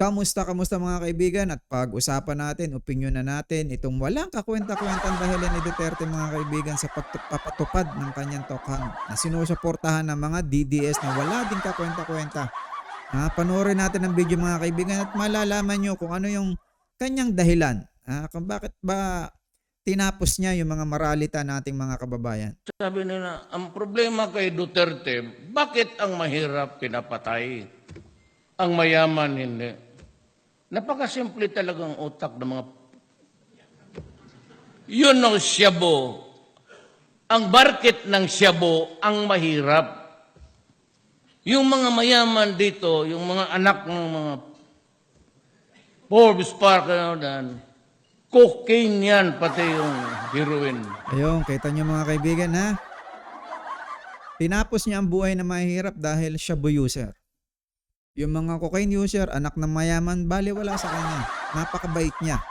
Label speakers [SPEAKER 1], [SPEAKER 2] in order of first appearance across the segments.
[SPEAKER 1] Kamusta, kamusta mga kaibigan? At pag-usapan natin, opinion na natin itong walang kakwenta-kwentang dahilan ni Duterte mga kaibigan sa pagpapatupad ng kanyang tokhang na sinusuportahan ng mga DDS na wala din kakwenta-kwenta. Ah, panoorin natin ang video mga kaibigan at malalaman nyo kung ano yung kanyang dahilan. Ah, kung bakit ba tinapos niya yung mga maralita nating mga kababayan.
[SPEAKER 2] Sabi nila, ang problema kay Duterte, bakit ang mahirap pinapatay? Ang mayaman hindi. Napakasimple talagang utak ng mga... Yun ang siyabo. Ang market ng siyabo ang mahirap. Yung mga mayaman dito, yung mga anak ng mga Forbes Park, ano dan, cocaine yan, pati yung heroin.
[SPEAKER 1] Ayun, kita nyo mga kaibigan ha. Tinapos niya ang buhay na mahirap dahil shabu user. Yung mga cocaine user, anak ng mayaman, bali wala sa kanya. Napakabait niya.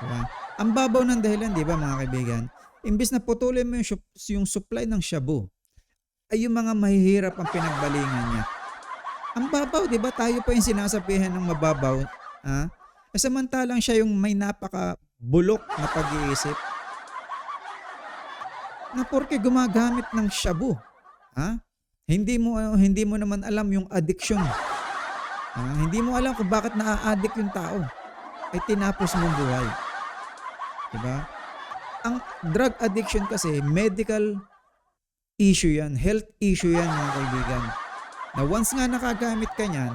[SPEAKER 1] Diba? Ang babaw ng dahilan, di ba mga kaibigan? Imbis na putulin mo yung, yung supply ng shabu, ay yung mga mahihirap ang pinagbalingan niya. Ang babaw, di ba? Tayo pa yung sinasabihan ng mababaw. Ha? Eh, Samantalang siya yung may napaka bulok na pag-iisip na porke gumagamit ng shabu. Ha? Hindi mo hindi mo naman alam yung addiction. Ha? Hindi mo alam kung bakit naa-addict yung tao. Ay tinapos mong buhay. 'Di ba? Ang drug addiction kasi medical issue yan, health issue yan mga kaibigan. Na once nga nakagamit ka niyan,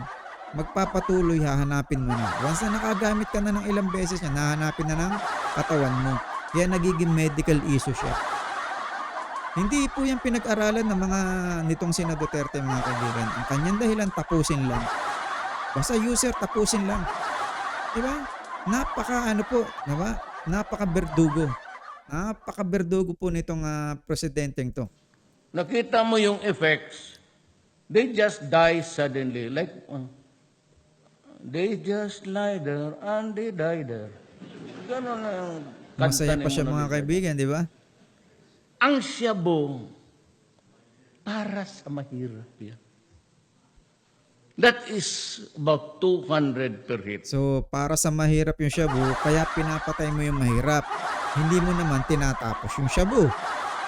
[SPEAKER 1] magpapatuloy hahanapin mo na. Once na nakagamit ka na ng ilang beses niya, nahanapin na ng katawan mo. Kaya nagiging medical issue siya. Hindi po yan pinag-aralan ng mga nitong sina Duterte mga kaibigan. Ang kanyang dahilan tapusin lang. Basta user tapusin lang. Di ba? Napaka ano po, di ba? Napaka berdugo. Napaka berdugo po nitong ah, presidenteng to.
[SPEAKER 2] nakita mo yung effects, they just die suddenly. Like, uh, they just lie there and they die there. Ganon na yung
[SPEAKER 1] Masaya pa siya mga kaibigan, di ba?
[SPEAKER 2] Ang siyabo, para sa mahirap yan. That is about 200 per hit.
[SPEAKER 1] So, para sa mahirap yung shabu, kaya pinapatay mo yung mahirap. Hindi mo naman tinatapos yung shabu.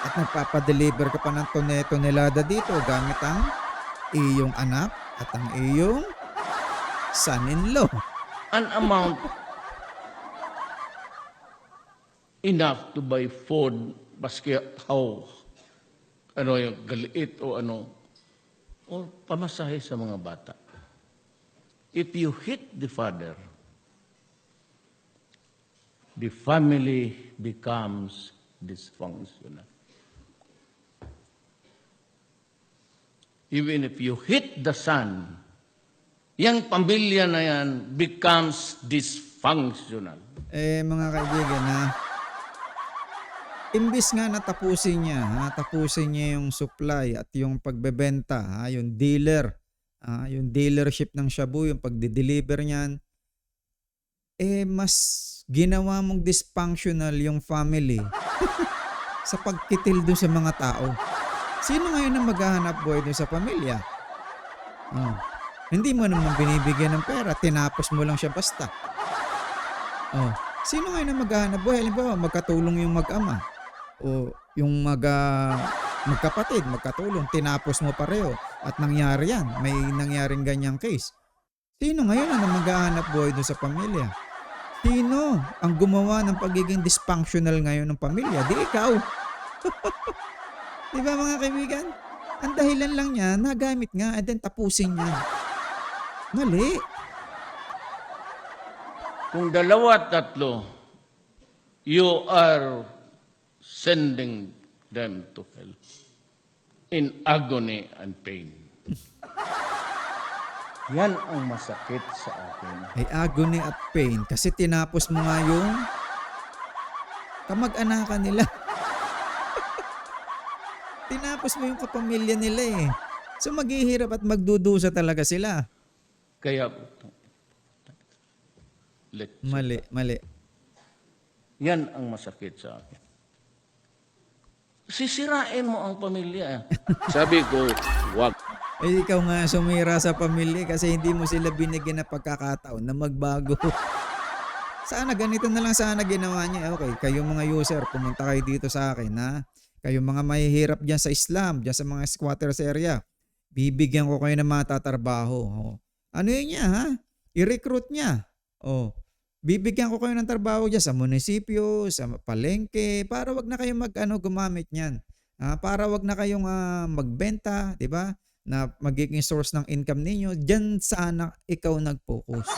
[SPEAKER 1] At nagpapadeliver ka pa ng tone-tonelada dito gamit ang iyong anak at ang iyong son-in-law.
[SPEAKER 2] An amount enough to buy food maski how ano yung galiit o ano o pamasahe sa mga bata. If you hit the father, the family becomes dysfunctional. Even if you hit the son, yung pamilya na yan becomes dysfunctional.
[SPEAKER 1] Eh, mga kaibigan, ha? Imbis nga na tapusin niya, ha? tapusin niya yung supply at yung pagbebenta, ha? yung dealer, ha? yung dealership ng shabu, yung pagde-deliver niyan, eh, mas ginawa mong dysfunctional yung family sa pagkitil doon sa mga tao. Sino ngayon ang maghahanap buhay doon sa pamilya? Oh. Hindi mo naman binibigyan ng pera, tinapos mo lang siya basta. Oh, sino ngayon ang maghahanap buhay? Halimbawa, magkatulong yung mag-ama o yung mag ah, magkapatid, magkatulong, tinapos mo pareho at nangyari yan. May nangyaring ganyang case. Sino ngayon ang maghahanap buhay doon sa pamilya? Sino ang gumawa ng pagiging dysfunctional ngayon ng pamilya? Di ikaw. Di ba mga kaibigan? Ang dahilan lang niya, nagamit nga and then tapusin niya. Mali.
[SPEAKER 2] Kung dalawa at tatlo, you are sending them to hell in agony and pain. Yan ang masakit sa akin.
[SPEAKER 1] Ay agony at pain kasi tinapos mo nga yung kamag-anakan nila. tinapos mo yung kapamilya nila eh. So maghihirap at magdudusa talaga sila.
[SPEAKER 2] Kaya, let,
[SPEAKER 1] Mali, mali.
[SPEAKER 2] yan ang masakit sa akin. Sisirain mo ang pamilya. Sabi ko, wag.
[SPEAKER 1] Eh, ikaw nga sumira sa pamilya kasi hindi mo sila binigyan ng pagkakataon na magbago. Sana ganito na lang sana ginawa niya. Eh, Okay, kayong mga user, pumunta kayo dito sa akin ha. Kayong mga mahihirap dyan sa Islam, dyan sa mga squatters area. Bibigyan ko kayo ng matatrabaho. Oh. Ano yun niya ha? I-recruit niya. Oh. Bibigyan ko kayo ng trabaho dyan sa munisipyo, sa palengke, para wag na kayong mag, ano, gumamit niyan. Ah, para wag na kayong ah, magbenta, 'di ba? Na magiging source ng income ninyo. Diyan sana ikaw nag-focus.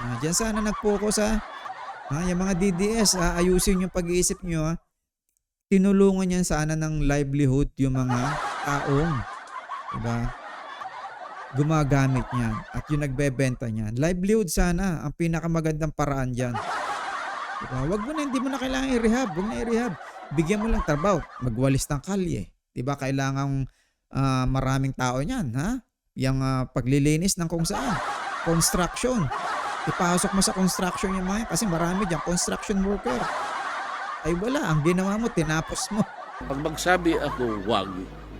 [SPEAKER 1] Ah, diyan sana nag-focus ha. Ah, yung mga DDS, ah, ayusin yung pag-iisip niyo ha. Tinulungan yan sana ng livelihood yung mga taong, 'di ba? Gumagamit niyan at yung nagbebenta niyan. Livelihood sana ang pinakamagandang paraan diyan. Diba? Wag mo na, hindi mo na kailangan i-rehab. Wag na i-rehab. Bigyan mo lang trabaho. Magwalis ng kalye. Diba? Kailangan ah, maraming tao niyan. Ha? Yung ah, paglilinis ng kung saan. Construction. Ipasok mo sa construction yung mga kasi marami dyan. Construction worker. Ay wala. Ang ginawa mo, tinapos mo.
[SPEAKER 3] Pag magsabi ako, wag,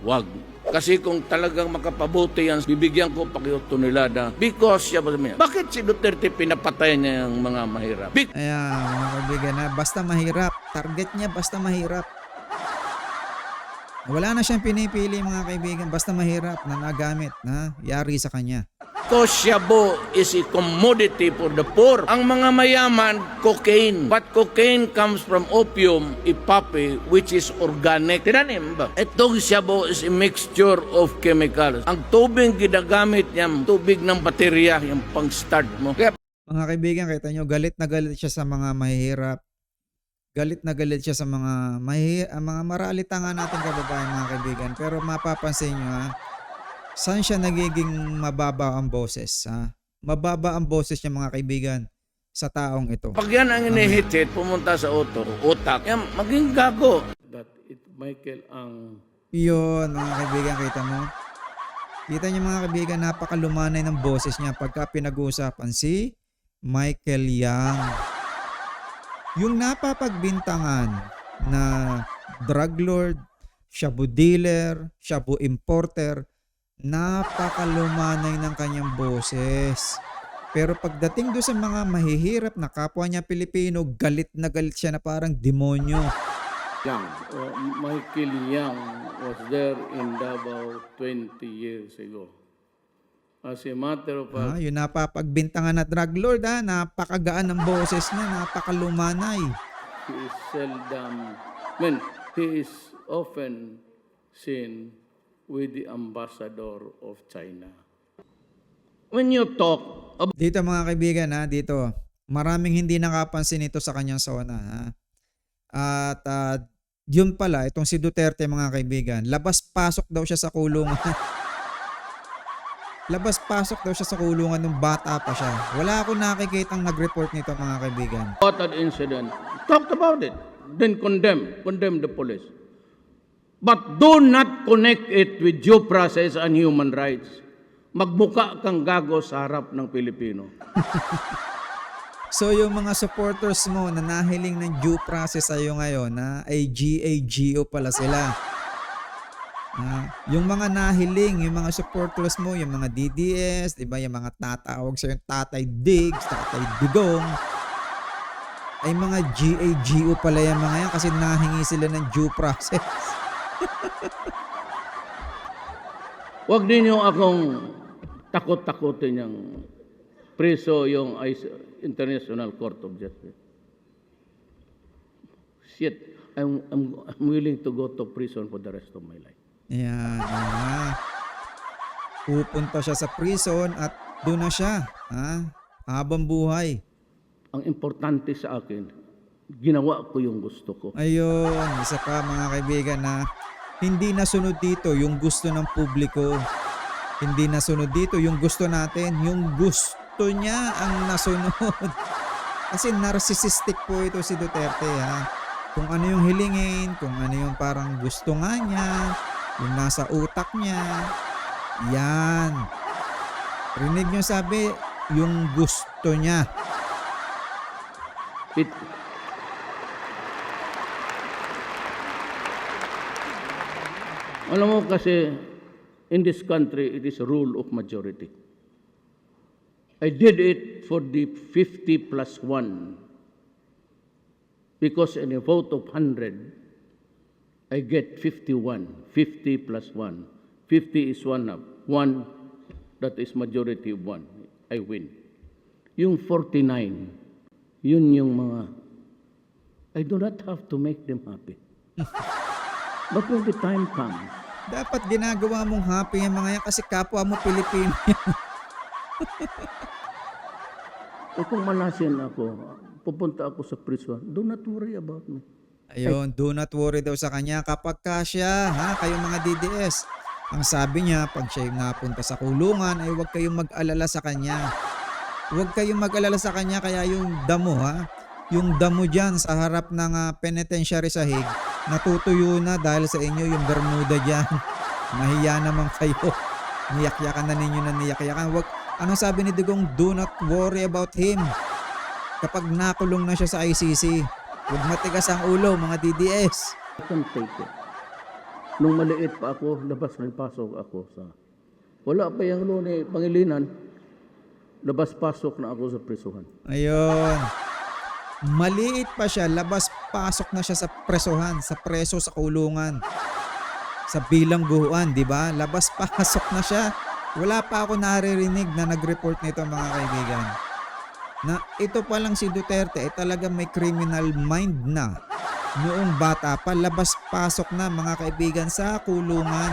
[SPEAKER 3] wag. Kasi kung talagang makapabuti yan, bibigyan ko pakiutunilada. Because, siya ba bakit si Duterte pinapatay niya yung mga mahirap? Big
[SPEAKER 1] Ayan, mga kaibigan na basta mahirap. Target niya basta mahirap. Wala na siyang pinipili mga kaibigan. Basta mahirap na nagamit na yari sa kanya.
[SPEAKER 3] Shabu is a commodity for the poor. Ang mga mayaman, cocaine. But cocaine comes from opium, ipape, which is organic. Tinanim ba? Itong Shabu is a mixture of chemicals. Ang tubig ginagamit niya, tubig ng baterya, yung pang-start mo. Kaya
[SPEAKER 1] Mga kaibigan, kita nyo, galit na galit siya sa mga mahihirap. Galit na galit siya sa mga mahi, ah, mga maralita nga natin kababayan mga kaibigan. Pero mapapansin nyo ha, saan siya nagiging mababa ang boses ha? Mababa ang boses niya mga kaibigan sa taong ito.
[SPEAKER 3] pag yan ang inihit pumunta sa utok, utak, yan, maging gago.
[SPEAKER 2] that it Michael ang
[SPEAKER 1] Yun, mga kaibigan, kita mo. Kita niyo mga kaibigan, napakalumanay ng boses niya pagka pinag-uusapan si Michael Yang. Yung napapagbintangan na drug lord, shabu dealer, shabu importer, napakalumanay ng kanyang boses. Pero pagdating doon sa mga mahihirap na kapwa niya Pilipino, galit na galit siya na parang demonyo.
[SPEAKER 2] Yang. Uh, Michael Yang was there in Davao 20 years ago. As a matter of
[SPEAKER 1] Ah,
[SPEAKER 2] fact,
[SPEAKER 1] yung napapagbintangan na drug lord ha, napakagaan ng boses niya, napakalumanay.
[SPEAKER 2] he is seldom, I mean, he is often seen with the ambassador of China.
[SPEAKER 3] When you talk about
[SPEAKER 1] Dito mga kaibigan ha, dito, maraming hindi nakapansin ito sa kanyang zona ha. At ah, yun pala, itong si Duterte mga kaibigan, labas-pasok daw siya sa kulungan. labas-pasok daw siya sa kulungan nung bata pa siya. Wala akong nakikitang nag-report nito mga kaibigan.
[SPEAKER 2] What an incident. Talked about it. Then condemn. Condemn the police. But do not connect it with due process and human rights. Magbuka kang gago sa harap ng Pilipino.
[SPEAKER 1] So yung mga supporters mo na nahiling ng due process sa'yo ngayon na ay GAGO pala sila. Ah, yung mga nahiling, yung mga supporters mo, yung mga DDS, 'di ba, yung mga tatawag sa yung Tatay Diggs, Tatay Digong, ay mga GAGO pala yung mga yan kasi nahingi sila ng due process.
[SPEAKER 2] Huwag ninyo akong takot-takutin yung preso yung International Court of Justice. Shit, I'm, I'm, I'm willing to go to prison for the rest of my life.
[SPEAKER 1] Ayan, ah. Pupunta siya sa prison at doon na siya, ha? Habang buhay.
[SPEAKER 2] Ang importante sa akin, ginawa ko yung gusto ko.
[SPEAKER 1] Ayun, isa pa mga kaibigan na hindi nasunod dito yung gusto ng publiko. Hindi nasunod dito yung gusto natin. Yung gusto niya ang nasunod. Kasi narcissistic po ito si Duterte ha. Kung ano yung hilingin, kung ano yung parang gusto nga niya, yung nasa utak niya. Yan. Rinig niyo sabi, yung gusto niya.
[SPEAKER 2] It, alam mo kasi, in this country, it is rule of majority. I did it for the 50 plus 1. Because in a vote of 100, I get 51. 50 plus 1. 50 is 1 up. 1, that is majority of 1. I win. Yung 49, yun yung mga, I do not have to make them happy. But when the time comes,
[SPEAKER 1] Dapat ginagawa mong happy yung mga yan kasi kapwa mo Pilipino.
[SPEAKER 2] eh kung malasin ako, pupunta ako sa prison, do not worry about me.
[SPEAKER 1] Ayun, do not worry daw sa kanya kapag ka siya, ha, kayong mga DDS. Ang sabi niya, pag siya yung napunta sa kulungan, ay huwag kayong mag-alala sa kanya. Huwag kayong mag-alala sa kanya, kaya yung damo, ha, yung damo dyan sa harap ng ah, penitentiary sa Hague, natutuyo na dahil sa inyo yung Bermuda dyan. Mahiya naman kayo. Niyakyakan na ninyo na niyakyakan. Wag, anong sabi ni Dugong? Do not worry about him. Kapag nakulong na siya sa ICC, huwag matigas ang ulo, mga DDS.
[SPEAKER 2] I can take it. Nung maliit pa ako, labas rin pasok ako sa... Wala pa yung ano ni Pangilinan, labas-pasok na ako sa prisuhan.
[SPEAKER 1] Ayun. Maliit pa siya, labas-pasok na siya sa presohan, sa preso sa kulungan. Sa bilangguan, di ba? Labas-pasok na siya. Wala pa ako naririnig na nag-report nito mga kaibigan. Na ito pa lang si Duterte ay talaga may criminal mind na. Noong bata pa, labas-pasok na mga kaibigan sa kulungan.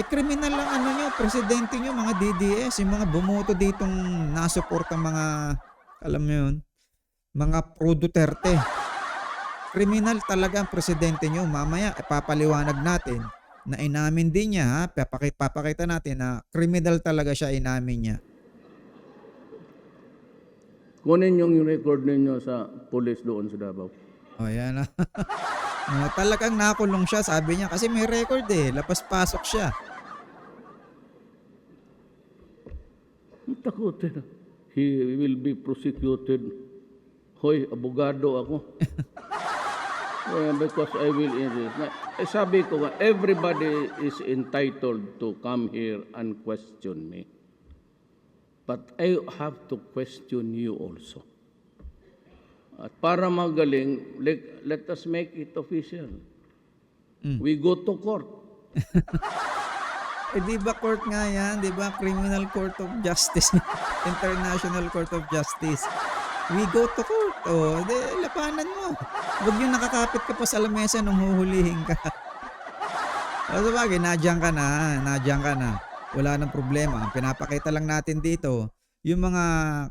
[SPEAKER 1] Eh, kriminal lang ano nyo, presidente nyo, mga DDS, yung mga bumoto ditong nasuporta mga, alam mo yun, mga pro Duterte. Kriminal talaga ang presidente nyo. Mamaya, ipapaliwanag natin na inamin din niya, ha? Papakita, natin na kriminal talaga siya, inamin niya.
[SPEAKER 2] Kunin yung record ninyo sa police doon sa Davao.
[SPEAKER 1] O, yan na. oh, talagang nakulong siya, sabi niya. Kasi may record eh. Lapas-pasok siya.
[SPEAKER 2] Takot eh. He will be prosecuted. Hoy, abogado ako. Because I will insist. Na, eh, sabi ko nga, everybody is entitled to come here and question me. But I have to question you also. At para magaling, let, let us make it official. We go to court.
[SPEAKER 1] Eh di ba court nga yan? Di ba Criminal Court of Justice? International Court of Justice. We go to court. O, di, lapanan mo. Huwag yung nakakapit ka pa sa lamesa nung huhulihin ka. o sabagay, nadyan ka na. Nadyan ka na. Wala nang problema. Ang pinapakita lang natin dito, yung mga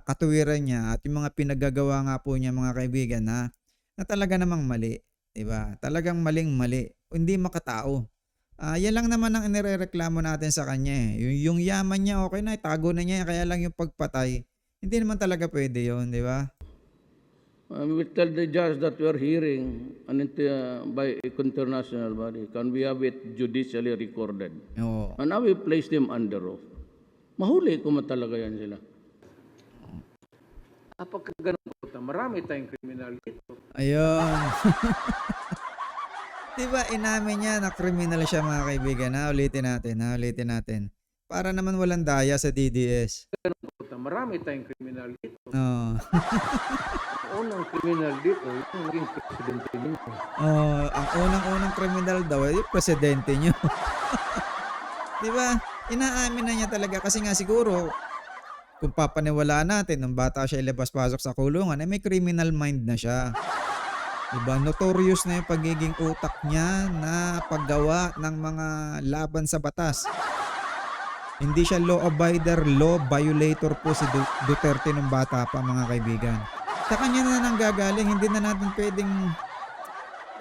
[SPEAKER 1] katuwiran niya at yung mga pinagagawa nga po niya mga kaibigan na, na talaga namang mali. Diba? Talagang maling mali. Hindi makatao. Ah, yan lang naman ang inirereklamo natin sa kanya eh. Yung, yung yaman niya, okay na, itago na niya, kaya lang yung pagpatay. Hindi naman talaga pwede yon di ba?
[SPEAKER 2] Uh, we will tell the judge that we are hearing an inter- by a international body. Can we have it judicially recorded?
[SPEAKER 1] Oo.
[SPEAKER 2] And I will place them under oath. Mahuli ko man talaga yan sila.
[SPEAKER 4] Kapag ganun po, marami tayong kriminal dito.
[SPEAKER 1] Ayun. di ba inamin niya na kriminal siya mga kaibigan? Ha, ulitin natin, ha, ulitin natin. Para naman walang daya sa DDS.
[SPEAKER 4] Ganun po, marami tayong kriminal dito.
[SPEAKER 1] Oo.
[SPEAKER 4] Ang unang kriminal dito, yung naging presidente ninyo.
[SPEAKER 1] Oh, ang unang-unang kriminal daw ay yung presidente nyo. 'Di ba? Inaamin na niya talaga kasi nga siguro kung papaniwalaan natin nung bata siya ilabas-pasok sa kulungan, ay may criminal mind na siya. 'Di ba? Notorious na yung pagiging utak niya na paggawa ng mga laban sa batas. Hindi siya law abider, law violator po si Du- Duterte nung bata pa mga kaibigan. Sa kanya na nanggagaling, hindi na natin pwedeng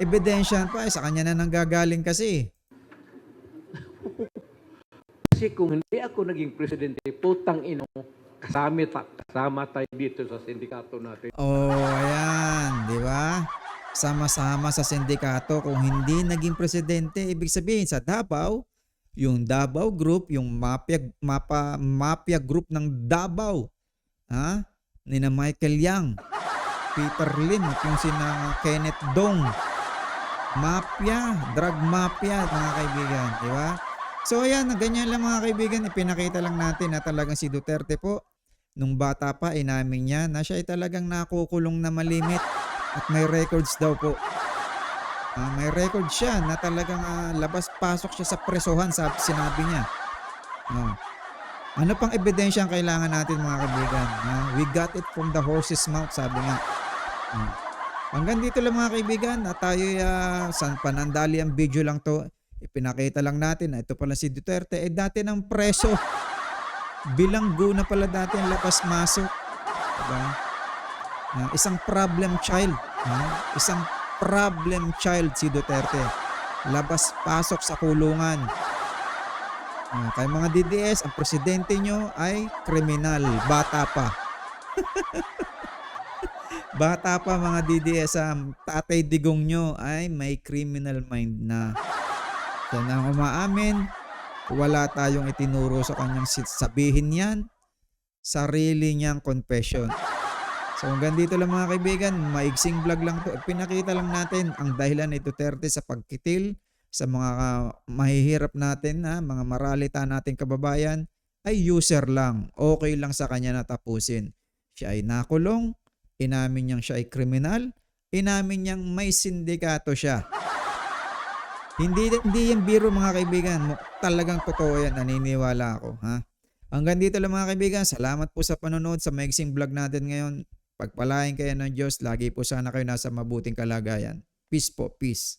[SPEAKER 1] ebidensyahan pa. Eh, sa kanya na nanggagaling kasi.
[SPEAKER 4] Kasi kung hindi ako naging presidente, putang ino, kasama, ta, kasama tayo dito sa sindikato natin.
[SPEAKER 1] Oh, ayan, di ba? Sama-sama sa sindikato kung hindi naging presidente, ibig sabihin sa Davao, yung Davao Group, yung mafia, mapa, mafia group ng Davao, ha? Ni na Michael Yang, Peter Lim, at yung sina Kenneth Dong, mafia, drug mafia, mga kaibigan, di ba? So ayan, ganyan lang mga kaibigan, ipinakita lang natin na talagang si Duterte po, nung bata pa, inamin niya na siya ay talagang nakukulong na malimit at may records daw po. Ah, may record siya na talagang ah, labas-pasok siya sa presohan, sa sinabi niya. Ah. Ano pang ebidensya ang kailangan natin mga kaibigan? Ah, we got it from the horse's mouth, sabi nga. Ah. Hanggang dito lang mga kaibigan, at tayo uh, sa panandali ang video lang to. Ipinakita lang natin na ito pala si Duterte eh dati ng preso. Bilanggo na pala dati ang lapas-masok. Diba? Ah, isang problem child. ah, isang problem child si Duterte. Labas-pasok sa kulungan. Ah, kay mga DDS, ang presidente nyo ay kriminal. Bata pa. Bata pa mga DDS, ang tatay digong nyo ay may criminal mind na. Yan ang umaamin. Wala tayong itinuro sa kanyang sabihin yan. Sarili niyang confession. So hanggang dito lang mga kaibigan, maigsing vlog lang to. Pinakita lang natin ang dahilan ni Duterte sa pagkitil sa mga ah, mahihirap natin, ha, mga maralita nating kababayan, ay user lang. Okay lang sa kanya na tapusin. Siya ay nakulong, inamin niyang siya ay kriminal, inamin niyang may sindikato siya. Hindi hindi yan biro mga kaibigan. Talagang totoo yan. Naniniwala ako. Ha? Hanggang dito lang mga kaibigan. Salamat po sa panonood sa maiksing vlog natin ngayon. Pagpalain kayo ng Diyos. Lagi po sana kayo nasa mabuting kalagayan. Peace po. Peace.